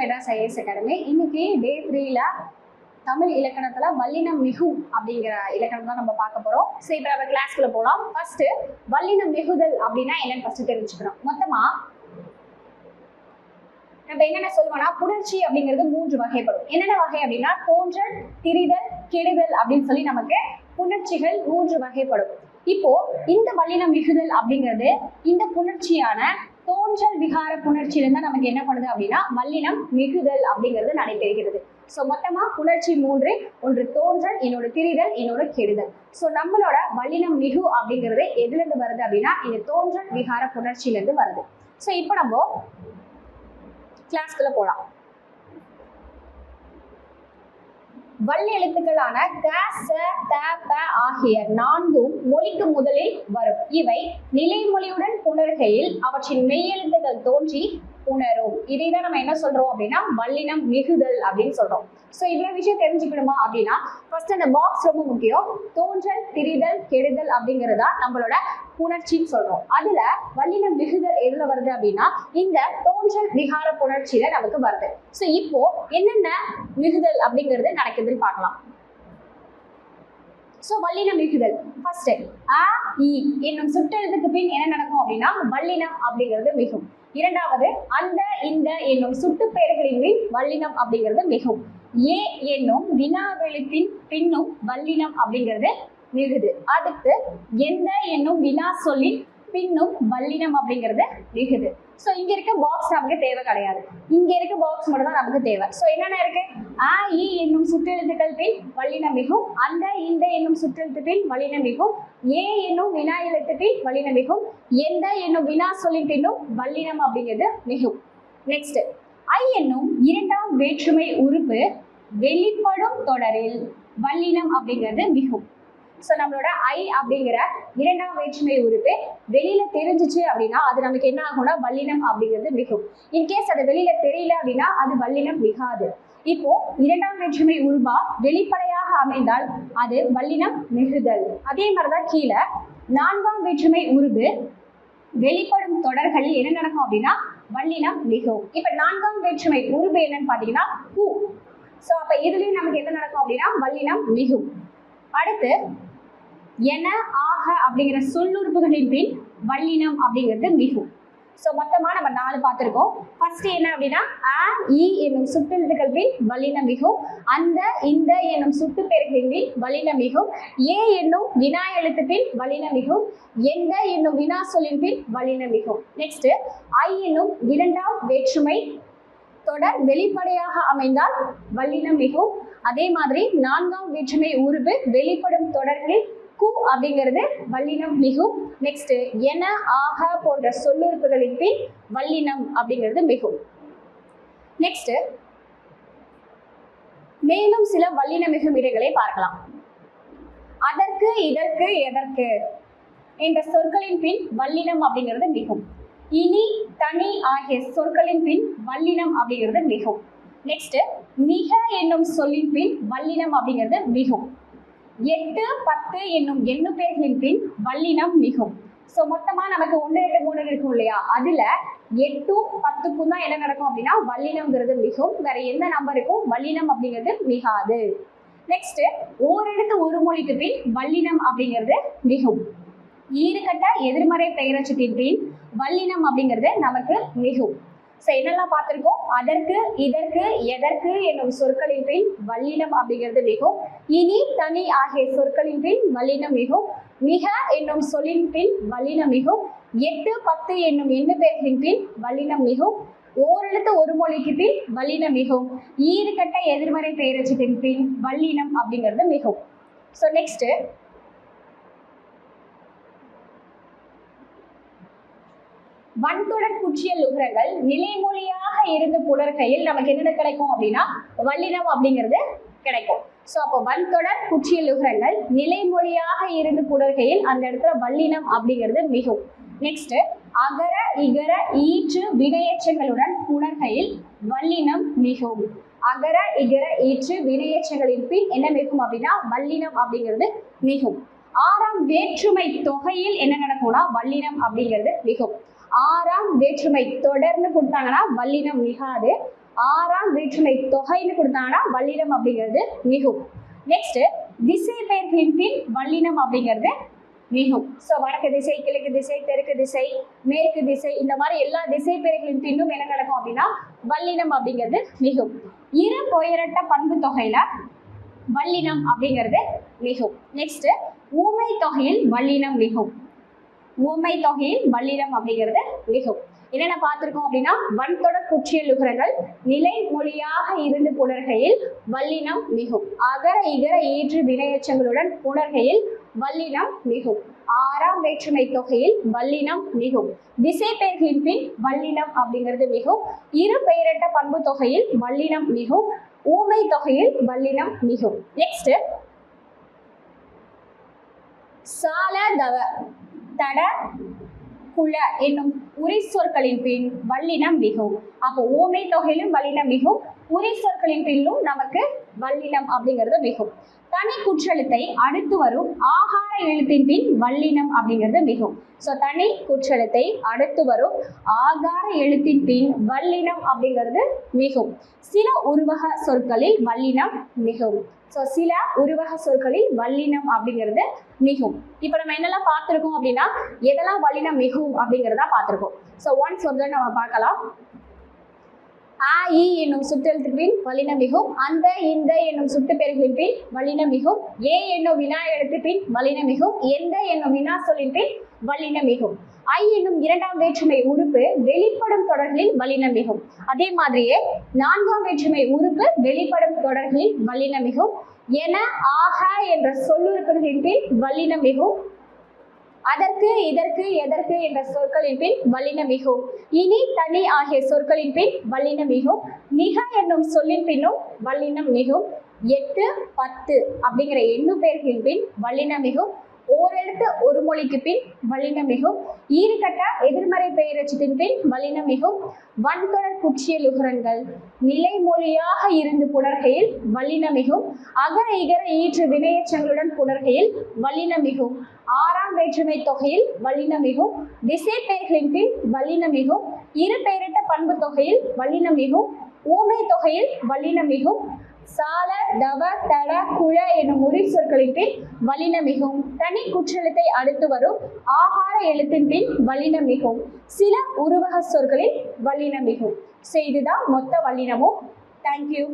Madras IAS academy இன்னைக்கு டே த்ரீல தமிழ் இலக்கணத்துல வல்லினம் மிகும் அப்படிங்கிற இலக்கணம் தான் நம்ம பார்க்க போறோம். ஸோ இப்போ நம்ம கிளாஸ்க்குள்ள போகலாம் ஃபர்ஸ்ட் வல்லினம் மிகுதல் அப்படின்னா என்னன்னு ஃபர்ஸ்ட் தெரிஞ்சுக்கணும் மொத்தமா நம்ம என்னென்ன சொல்லுவோம்னா புணர்ச்சி அப்படிங்கிறது மூன்று வகைப்படும். என்னென்ன வகை அப்படின்னா தோன்றல் திரிதல் கெடுதல் அப்படின்னு சொல்லி நமக்கு புணர்ச்சிகள் மூன்று வகைப்படும். இப்போ இந்த வல்லினம் மிகுதல் அப்படிங்கிறது இந்த புணர்ச்சியான தோன்றல் விகார புணர்ச்சி தான் நமக்கு என்ன பண்ணுது அப்படின்னா மல்லினம் மிகுதல் அப்படிங்கிறது நடைபெறுகிறது ஸோ மொத்தமா புணர்ச்சி மூன்று ஒன்று தோன்றல் இன்னொரு திரிதல் இன்னொரு கெடுதல். ஸோ நம்மளோட மல்லினம் மிகு அப்படிங்கிறது எதுல இருந்து வருது அப்படின்னா இந்த தோன்றல் விகார புணர்ச்சியிலிருந்து வருது. ஸோ இப்போ நம்ம கிளாஸ்க்குள்ள போலாம். வள்ளி எழுத்துக்களான க ச த ப ஆகிய நான்கும் மொழிக்கு முதலில் வரும். இவை நிலைமொழியுடன் புணர்கையில் அவற்றின் மெய்யெழுத்துகள் தோன்றி உணரும் இதை தான் நம்ம என்ன சொல்றோம் அப்படின்னா வல்லினம் மிகுதல் அப்படின்னு சொல்றோம். ஸோ இவ்வளவு விஷயம் தெரிஞ்சுக்கணுமா அப்படின்னா ஃபர்ஸ்ட் அந்த பாக்ஸ் ரொம்ப முக்கியம். தோன்றல் திரிதல் கெடுதல் அப்படிங்கிறதா நம்மளோட புணர்ச்சின்னு சொல்றோம். அதுல வல்லினம் மிகுதல் எதுல வருது அப்படின்னா இந்த தோன்றல் விகார புணர்ச்சியில நமக்கு வருது. ஸோ இப்போ என்னென்ன மிகுதல் அப்படிங்கிறது நடக்குதுன்னு பார்க்கலாம். ஸோ வல்லினம் நீக்குதல் ஃபர்ஸ்ட் அ இ என்னும் சுற்றெழுத்துக்கு பின் என்ன நடக்கும் அப்படின்னா வல்லினம் அப்படிங்கிறது மிகும். இரண்டாவது அந்த இந்த என்னும் சுட்டு பெயர்களின் பின் வல்லினம் அப்படிங்கிறது மிகும். ஏ என்னும் வினாவெழுத்தின் பின்னும் வல்லினம் அப்படிங்கிறது மிகுது. அடுத்து எந்த என்னும் வினா சொல்லின் பின்னும் வல்லினம் அப்படிங்கிறது மிகுது. ஸோ இங்க இருக்க பாக்ஸ் நமக்கு தேவை கிடையாது. இங்க இருக்க பாக்ஸ் மட்டும் தான் நமக்கு தேவை. ஸோ என்னென்ன இருக்கு? ஆ இ என்னும் சுற்றெழுத்துக்கள் பின் வல்லினம் மிகும் அந்த இந்த என்னும் சுற்றெழுத்து பின் வல்லினம் மிகும் ஏ என்னும் வினா எழுத்து பின் வல்லினம் மிகும் எந்த என்னும் வினா சொல்லின் பின்னும் வல்லினம் அப்படிங்கிறது மிகும். நெக்ஸ்ட் ஐ என்னும் இரண்டாம் வேற்றுமை உறுப்பு வெளிப்படும் தொடரில் வல்லினம் அப்படிங்கிறது மிகும். ஸோ நம்மளோட ஐ அப்படிங்கிற இரண்டாம் வேற்றுமை உறுப்பு வெளியில தெரிஞ்சிச்சு அப்படின்னா அது நமக்கு என்ன ஆகும்னா வல்லினம் அப்படிங்கிறது மிகும். இன்கேஸ் அது வெளியில தெரியல அப்படின்னா அது வல்லினம் மிகாது. இப்போ இரண்டாம் வேற்றுமை உருவா வெளிப்படையாக அமைந்தால் அது வல்லினம் மிகுதல். அதே மாதிரிதான் கீழே நான்காம் வேற்றுமை உருவு வெளிப்படும் தொடர்களில் என்ன நடக்கும் அப்படின்னா வல்லினம் மிகும். இப்ப நான்காம் வேற்றுமை உருவு என்னன்னு பாத்தீங்கன்னா பூ ஸோ அப்ப இதுலயும் நமக்கு என்ன நடக்கும் அப்படின்னா வல்லினம் மிகும். அடுத்து என ஆக அப்படிங்கிற சொல்லுறுப்புகளின் பின் வல்லினம் அப்படிங்கிறது மிகும் ஸோ மொத்தமாக நம்ம நாலு பார்த்துருக்கோம். ஃபர்ஸ்ட் என்ன அப்படின்னா ஆ இ என்னும் சுட்டெழுத்துக்கள் பின் வல்லினம் மிகும் அந்த இந்த என்னும் சுட்டு பெயர்களின் பின் வல்லினம் மிகும் ஏ என்னும் வினா எழுத்து பின் வல்லினம் மிகும் எந்த என்னும் வினா சொல்லின் பின் வல்லினம் மிகும் நெக்ஸ்ட் ஐ என்னும் இரண்டாம் வேற்றுமை தொடர் வெளிப்படையாக அமைந்தால் வல்லினம் மிகும் அதே மாதிரி நான்காம் வேற்றுமை உருவு வெளிப்படும் தொடர்களில் கு அப்படிங்கிறது வல்லினம் மிகும் நெக்ஸ்ட் என ஆக போன்ற சொல்லுறுப்புகளின் பின் வல்லினம் அப்படிங்கிறது மிகும் நெக்ஸ்ட் மேலும் சில வல்லின மிகும் இடைகளை பார்க்கலாம். அதற்கு இதற்கு எதற்கு என்ற சொற்களின் பின் வல்லினம் அப்படிங்கிறது மிகும். இனி தனி ஆகிய சொற்களின் பின் வல்லினம் அப்படிங்கிறது மிகும். நெக்ஸ்ட் மிக என்னும் சொல்லின் பின் வல்லினம் அப்படிங்கிறது மிகும். எட்டு பத்து என்னும் எண்ணு பேர்களின் பின் வல்லினம் மிகும். ஸோ மொத்தமா நமக்கு ஒன்று ரெண்டு மூணு இருக்கும் இல்லையா? அதுல எட்டும் பத்துக்கும் தான் என்ன நடக்கும் அப்படின்னா வல்லினம்ங்கிறது மிகும். வேற எந்த நம்பருக்கும் வல்லினம் அப்படிங்கிறது மிகாது. நெக்ஸ்ட் ஓரெடுத்து ஒரு மொழிக்கு பின் வல்லினம் அப்படிங்கிறது மிகும். ஈறுகட்ட எதிர்மறை பெயரச்சத்தின் பின் வல்லினம் அப்படிங்கிறது நமக்கு மிகும். ஸோ என்னெல்லாம் பார்த்துருக்கோம்? அதற்கு இதற்கு எதற்கு என்னும் சொற்களின் பின் வல்லினம் அப்படிங்கிறது மிகும். இனி தனி ஆகிய சொற்களின் பின் வல்லினம் மிகும். மிக என்னும் சொல்லின் பின் வல்லினம் மிகும். எட்டு பத்து என்னும் எண்ணு பேர்களின் பின் வல்லினம் மிகும். ஓரெழுத்து ஒரு மொழிக்கு பின் வல்லினம் மிகும். ஈறுகட்ட எதிர்மறை பெயரச்சத்தின் பின் வல்லினம் அப்படிங்கிறது மிகும். ஸோ நெக்ஸ்ட் வன்தொடர் குற்றியல் உகரங்கள் நிலைமொழியாக இருந்து புலர்கையில் நமக்கு என்னென்ன கிடைக்கும் அப்படின்னா வல்லினம் அப்படிங்கிறது கிடைக்கும். ஸோ அப்போ வன்தொடர் குற்றியல் உகரங்கள் நிலைமொழியாக இருந்து புலர்கையில் அந்த இடத்துல வல்லினம் அப்படிங்கிறது மிகும். நெக்ஸ்ட் அகர இகர ஈற்று வினையச்சங்களுடன் புணர்கையில் வல்லினம் மிகும். அகர இகர ஈற்று வினையச்சங்களின் பின் என்ன மிகும் அப்படின்னா வல்லினம் அப்படிங்கிறது மிகும். ஆறாம் வேற்றுமை தொகையில் என்ன நடக்கும்னா வல்லினம் அப்படிங்கிறது மிகும். ஆறாம் வேற்றுமை தொடர்ந்து கொடுத்தாங்கன்னா வல்லினம் மிகாது. ஆறாம் வேற்றுமை தொகைன்னு கொடுத்தாங்கன்னா வல்லினம் அப்படிங்கிறது மிகும் நெக்ஸ்ட் திசை பெயர்களின் பின் வல்லினம் அப்படிங்கிறது மிகும் ஸோ வடக்கு திசை கிழக்கு திசை தெற்கு திசை மேற்கு திசை இந்த மாதிரி எல்லா திசை பெயர்களின் பின்னும் என்ன நடக்கும் அப்படின்னா வல்லினம் அப்படிங்கிறது மிகும் இரு பொயரட்ட பண்பு தொகையில வல்லினம் அப்படிங்கிறது மிகும் நெக்ஸ்ட் ஊமை தொகையில் வல்லினம் மிகும் ஊமை தொகையில் வல்லிடம் அப்படிங்கிறது மிகும் என்னென்ன பார்த்துருக்கோம் அப்படின்னா வன்தொடர் குற்றியல் உகரங்கள் நிலை மொழியாக இருந்து புணர்கையில் வல்லினம் மிகும். அகர இகர ஈற்று வினையச்சங்களுடன் புணர்கையில் வல்லினம் மிகும். ஆறாம் வேற்றுமை தொகையில் வல்லினம் மிகும். திசை பெயர்களின் பின் வல்லினம் அப்படிங்கிறது மிகும். இரு பெயரட்ட பண்பு தொகையில் வல்லினம் மிகும். ஊமை தொகையில் வல்லினம் மிகும். நெக்ஸ்ட் சால தவ தட குல என்னும் உரி சொற்களின் பின் வல்லினம் மிகவும் அப்போ ஓமை தொகையிலும் வல்லினம் மிகும் உரி சொற்களின் பின்னும் நமக்கு வல்லினம் அப்படிங்கிறது மிகும். தனி குற்றெழுத்தை அடுத்து வரும் ஆகார எழுத்தின் பின் வல்லினம் அப்படிங்கிறது மிகும். ஸோ தனி குற்றெழுத்தை அடுத்து வரும் ஆகார எழுத்தின் பின் வல்லினம் அப்படிங்கிறது மிகும். சில உருவக சொற்களில் வல்லினம் மிகவும் ஸோ சில உருவக சொற்களில் வல்லினம் அப்படிங்கிறது மிகும். இப்போ நம்ம என்னெல்லாம் பார்த்துருக்கோம் அப்படின்னா எதெல்லாம் வல்லினம் மிகும் அப்படிங்கிறதா பார்த்துருக்கோம். ஸோ ஒன்ஸ் ஒரு நம்ம பார்க்கலாம். ஆ இ என்னும் சுட்டெழுத்துக்களின் பின் வல்லினம் மிகும். அந்த இந்த என்னும் சுட்டு பெயர்களின் பின் வல்லினம் மிகும். ஏ என்னும் வினா எழுத்து பின் வலினம் மிகும். எந்த என்னும் வினா சொல்லின் பின் வலினம் மிகும். ஐ என்னும் இரண்டாம் வேற்றுமை உறுப்பு வெளிப்படும் தொடர்களில் வலினம் மிகும் அதே மாதிரியே நான்காம் வேற்றுமை உறுப்பு வெளிப்படும் தொடர்களில் வலினம் மிகும் என ஆக என்ற சொல்லுறுப்புகளின் பின் வலினம் மிகும் அதற்கு இதற்கு எதற்கு என்ற சொற்களின் பின் வலினம் மிகும் இனி தனி ஆகிய சொற்களின் பின் வல்லினம் மிகும் மிக என்னும் சொல்லின் பின்னும் வல்லினம் மிகும் எட்டு பத்து அப்படிங்கிற எண்ணு பேர்களின் பின் வலினம் மிகும் ஓரெழுத்து ஒரு மொழிக்கு பின் வலினம் மிகும். ஈறுகட்ட எதிர்மறை பெயரச்சத்தின் பின் வலினம் மிகும். வன்தொடர் குற்றியல் உகரங்கள் நிலைமொழியாக இருந்து புணர்கையில் வல்லினம் மிகும். அகர இகர ஈற்று வினையச்சங்களுடன் புணர்கையில் வல்லினம் மிகும். ஆறாம் வேற்றுமை தொகையில் வல்லினம் மிகும். திசை பெயர்களின் பின் வலினம் மிகும். இரு பெயரிட்ட பண்பு தொகையில் வலினம் மிகும். ஊமை தொகையில் வலினம் மிகும். சால தவ தட குழ எனும் உரி சொற்களின் பின் வலின மிகும். தனி குற்றெழுத்தை அடுத்து வரும் ஆகார எழுத்தின் பின் வல்லினம் மிகும். சில உருவக சொற்களில் வலின மிகும். ஸோ இதுதான் மொத்த வல்லினமும் தேங்க்யூ